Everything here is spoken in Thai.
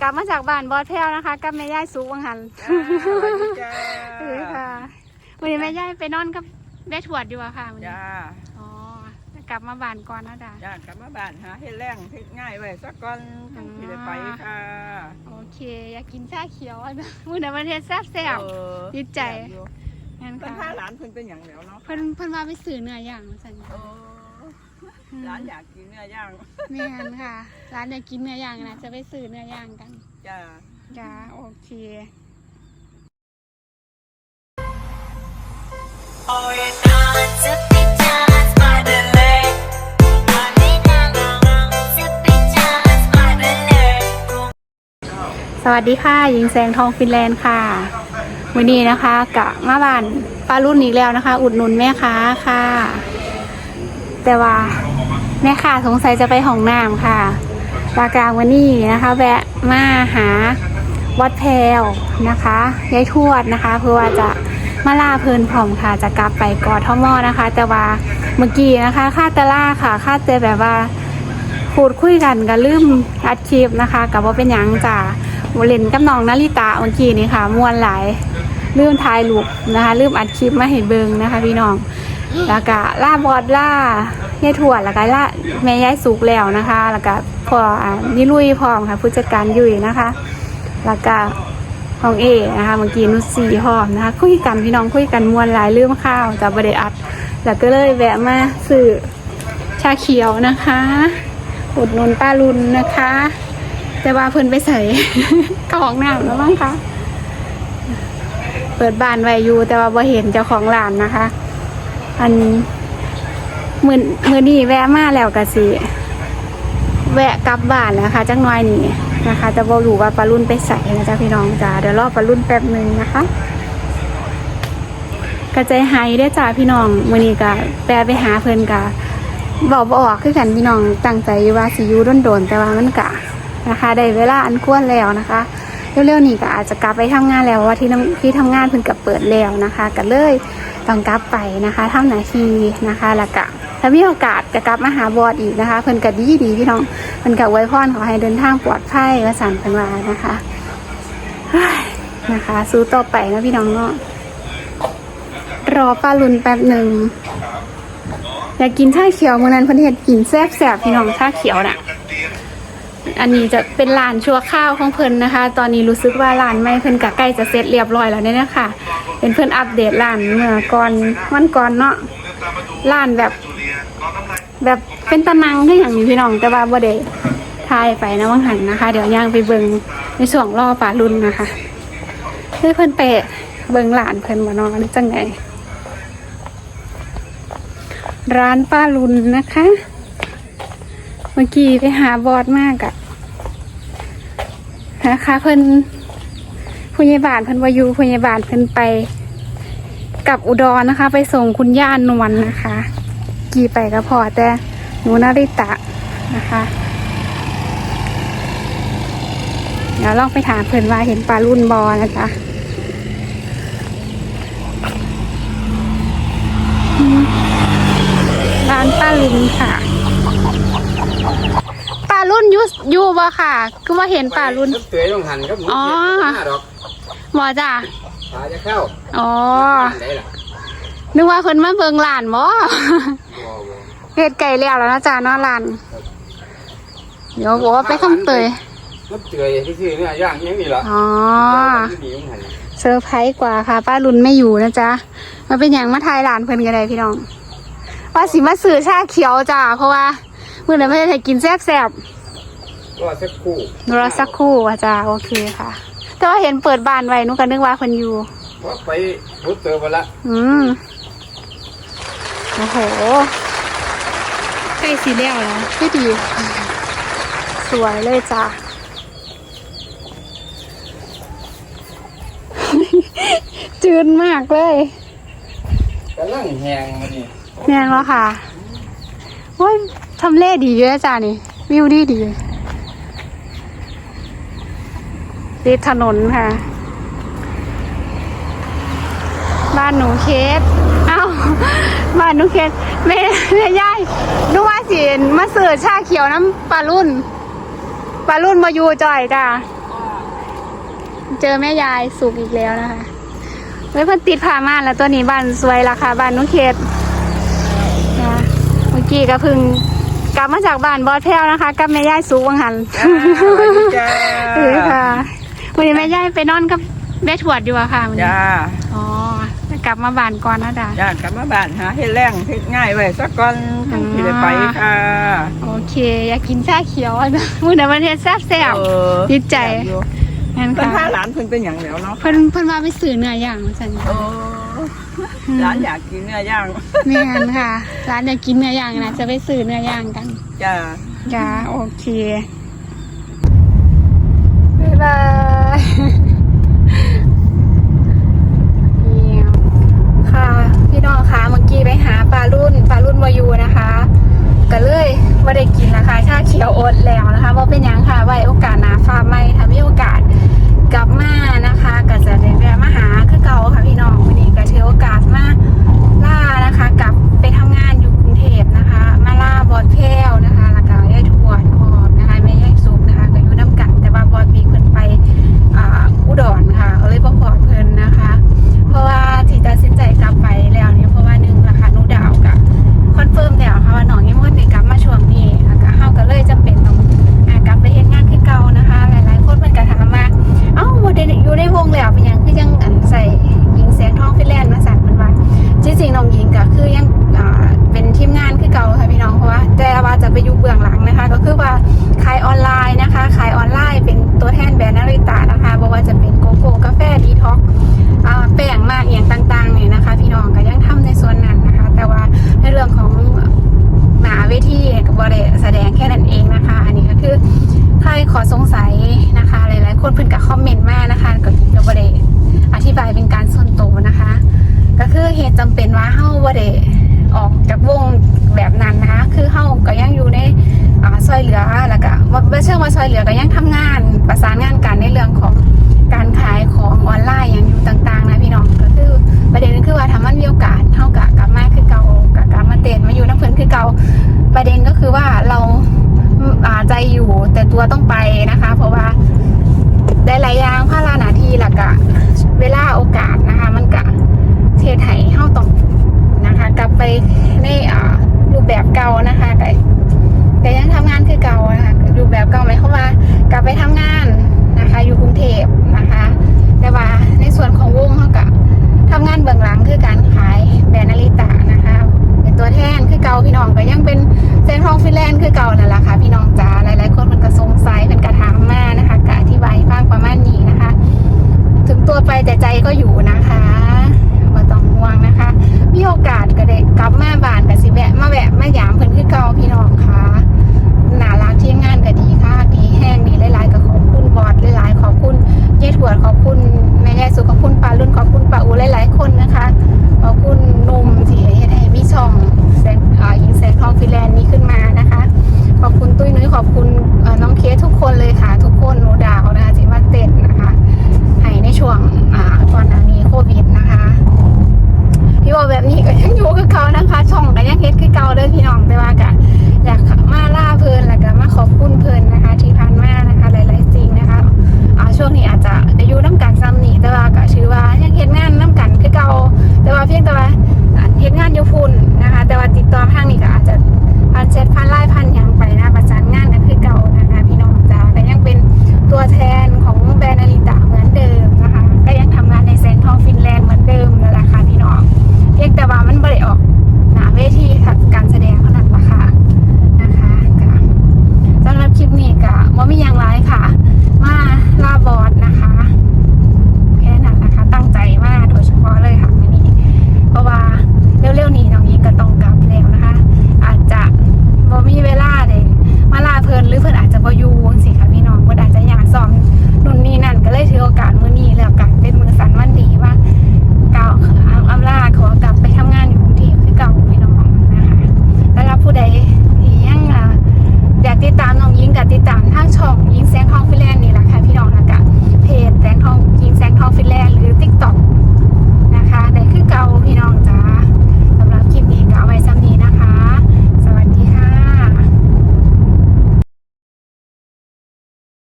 กลับมาจากบ้านบอดแพ้วนะคะกับแม่ย่ายสุกวังหันจ้าสวัสดีจ้าสวัสดีค่ะวันนี้แม่ย่ายไปนอนกับแม่ถวดอยู่อะค่ะวันนี้จ้าอ๋อกลับมาบ้านก่อนนะดาจ้ากลับมาบ้านหาเฮ็ดแรงเฮ็ดง่ายไว้สักก่อนจังสิได้ไปค่ะ โอเค อยากกินชาเขียวอะนะมื้อนี้ประเทศแซ่บแซ่บเออดีใจแซ่บอยู่ๆงั้นเพิ่นพาค่ะหลานเพิ่นเป็นหยังแล้วเนาะเพิ่นเพิ่นมาไปซื้อเนื้อย่างสั่นโอ้ห ลานอยากกินเนื้อย่างแม่นค่ะ ร้านอยากกินเนื้อย่างนะจะไปซื้อเนื้อย่างกันจ้าจ้าโอเค Oh, you're gone to be just by the lake. I'm in to be just by the lake. สวัสดีค่ะหญิงแสงทองฟินแลนด์ค่ะ วันนี้นะคะกะมาบ้านปลารุ่นอีกแล้วนะคะ อุดหนุนแม่ค้าค่ะ แต่ว่า แม่ยค้าสงสัยจะไปห้องน้ำค่ะปากลางวันนี้นะคะ แวะมาหาวัดแพรวนะคะยายทวดนะคะ เพื่อว่าจะมาล่าเพลินพร้อมค่ะ จะกลับไปกอทมอนะคะ แต่ว่าเมื่อกี้นะคะค่าตะล่าค่ะค่าเจอแบบว่าพูดคุยกันก็ลืมอัดคลิปนะคะกับว่าเป็นยังจ้ะเล่นกับน้องนาริตะเมื่อกี้นี่ค่ะมวนหลายลืมถ่ายรูปนะคะลืมอัดคลิปมาเห็นเบิงนะคะ พี่น้องแล้วก็ล่าบอดล่า ยายถั่วแล้วก็ล่าแม่ยายสุกแล้วนะคะ แล้วก็พออ่านี่ลุยพร้อมค่ะ ผู้จัดการยุยนะคะ แล้วก็ของเอนะคะเมื่อกี้นุชสีพร้อมนะคะ คุยกันพี่น้องคุยกันมวนหลายลืมข้าวจะบไดอัดแล้วก็เลยแวะมาสื่อชาเขียวนะคะอุดนุนป้ารุนนะคะ แต่ว่าเพิ่นไปใส่กระของน้ำแล้วมั้งคะเปิดบ้านไว้อยู่แต่ว่าบ่เห็นเจ้าของร้านนะคะ อัน มือมือนี้แวะมาแล้วกะสิแวะกลับบ้านแล้วค่ะจักหน้อยนี่นะคะจะบ่รู้ว่าปลารุ่นไปใส่นะจ๊ะพี่น้องจ้าเดี๋ยวรอปลารุ่นแป๊บหนึ่งนะคะกระใจหายได้จ้าพี่น้องมือนี้ก็แปลไปหาเพิ่อนกะบอกบออกคือกันพี่น้องตั้งใจว่าสิยูโดนๆแต่ว่ามันกะนะคะได้เวลาอันควรแล้วนะคะ เร็วๆนี้ก็อาจจะกลับไปทำงานแล้วว่าที่ที่ทำงานเพิ่นกับเปิดแล้วนะคะก็เลยต้องกลับไปนะคะทำหน้าที่นะคะแล้วก็ถ้ามีโอกาสจะกลับมาหาบอดอีกนะคะ เพิ่นก็ดีดีพี่น้องเพิ่นก็อวยพรขอให้เดินทางปลอดภัยว่าสั่นเพิ่นว่านะคะนะคะสู้ต่อไปนะพี่น้องเนาะรอป้าลุนแป๊บหนึ่งอยากกินชาเขียวเมื่อนั้นเพิ่นเฮ็ดกินแซ่บแสบๆพี่น้องชาเขียวน่ะ อันนี้จะเป็นร้านชั่วข้าวของเพิ่นนะคะ ตอนนี้รู้สึกว่าร้านไม่เพิ่นก็ใกล้จะเสร็จเรียบร้อยแล้วเนี่ยนะคะเป็นเพิ่นอัปเดตร้านเมื่อก่อนวันก่อนเนาะร้านแบบ แบบเป็นตะนังคืออย่างนี้พี่น้องแต่ว่าบ่ได้ทายไปนะวังหันนะคะ เดี๋ยวย่างไปเบิงในช่วงรอปลารุ่นนะคะเพื่อเพิ่นไปเบิงร้านเพิ่นบ่เนาะหรือจังไงร้านป้าลุนนะคะ เมื่อกี้ไปหาบอสมากอะ นะคะเพิ่นผู้ใหญ่บ้านเพิ่นวายูผู้ใหญ่บ้านเพิ่นไปกับอุดรนะคะ ไปส่งคุณย่านวลนะคะ กี่ไปก็พอแต่หนูนาริตะนะคะ เดี๋ยวลองไปถามเพิ่นว่าเห็นปลารุ่นบอนะจ๊ะร้านป้าลุนค่ะ รุ่นอยูอยูบ่ค่ะ คือว่าเห็นป้ารุ่น เตยต้องหันครับหมูอ๋อ เจ็ดห้าดอกหมอจ้ะขาจะเข้าอ๋อได้ล่ะนึกว่าเพิ่นมาเบิงหลานบ่ บ่บ่เฮ็ดไก่แล้วแล้วนะจ๊ะเนาะหลาน เดี๋ยวบอกว่าไปคำเตยน้ำเตยที่ซื้อเนี่ยย่างยังนี่เหรออ๋อ ที่นี่มันหันเซอร์ไพรส์กว่าค่ะ ป้าลุนไม่อยู่นะจ๊ะมาเป็นอย่างมาทายหลานเพิ่นกันเลยพี่น้องว่าสิมาซื้อชาเขียวจ้ะเพราะว่ามื้อนั้นเพิ่นจะให้กินแซ่บๆ ก็สักคู่รอสักครู่อาจารย์โอเคค่ะ แต่ว่าเห็นเปิดบ้านไว้หนุก็นึกว่าคนอยู่เพราะไปพุทธเตยไปละอืมโอ้โหใกล้สีแล้วแล้วที่ดี สวยเลยจ้ะจืดมากเลยกำลังแหงมันนี่แน่แล้วค่ะโอ้ยทำเลดีเยอะจ้านี่ วิวดีดี ติดถนนค่ะ บ้านหนูเคสเอ้าบ้านหนูเคสแม่แม่ยายดูว่าสีมะเสือชาเขียวน้ำปลารุ่นปลารุ่นมาอยู่จ่อยจ้าเจอแม่ยายสุกอีกแล้วนะคะเฮ้ยพันติดผ่ามานแล้วตัวนี้บ้านสวยราคาบ้านหนูเคสนะเมื่อกี้ก็พึ่งกลับมาจากบ้านบอสแพลวนะคะ กับแม่ย่ายสูงวังหันสวัสดีค่ะ คุณแม่ย่าไปนอนกับแม่ถวดอยู่อะค่ะมื้อนี้จ้าอ๋อกลับมาบ้านก่อนนะดาย่ากลับมาบ้านหาเฮ็ดแรงเฮ็ดง่ายไว้สักก่อนจังได้ไปค่ะโอเค อยากกินชาเขียวอะนะมื้อนี้มันเฮ็ดแซ่บแซ่บเอดีใจ อยู่งั้นเพิ่นพาค่ะหลานเพิ่นเป็นหยังแล้วเนาะเพิ่นเพิ่นว่าไปสื่อเนื้อย่างมาซั่นเออหลานอยากกินเนื้อย่างนี่นค่ะ ร้านอยากกินเนื้อย่างนะจะไปสื่อเนื้อย่างกัน จ้า จ้าโอเค บ๊ายบาย ค่ะ พี่น้องคะเมื่อกี้ไปหาปลารุ่นปลารุ่นวายูนะคะก็เลยไม่ได้กินนะคะชาเขียวอดแล้วนะคะว่าเป็นยังค่ะไว้โอกาสหนาฟ้าไม่ทำให้โอกาสกลับมานะคะ ซอยเหลือแล้วก็ว่าเชื่อว่าซอยเหลือก็ยังทำงานประสานงานกันในเรื่องของการขายของออนไลน์อย่างอยู่ต่างๆนะพี่น้องก็คือประเด็นคือว่าทำมันมีโอกาสเท่ากับกลับมาคือเก่ากับกลับมาเต้นมาอยู่น้ำเพื่อนคือเก่าประเด็นก็คือว่าเราใจอยู่แต่ตัวต้องไปนะคะเพราะานก็ได้กลับมาบานก็สิแวะมาแวะมายามเพิ่นคือเก่าพี่น้องค่ะหนาร้านที่งานก็ดีค่ะ ดีแห้งดีหลายๆก็ขอบคุณบอดหลายๆขอบคุณเย้ถั่วขอบคุณแม่ยายสุขอบคุณปลาลุ่นขอบคุณปลาอูหลายๆคนนะคะขอบคุณนมที่ให้ให้มีช่องแสงอ่ายิงแสงทองฟิแลนด์นี้ขึ้นมา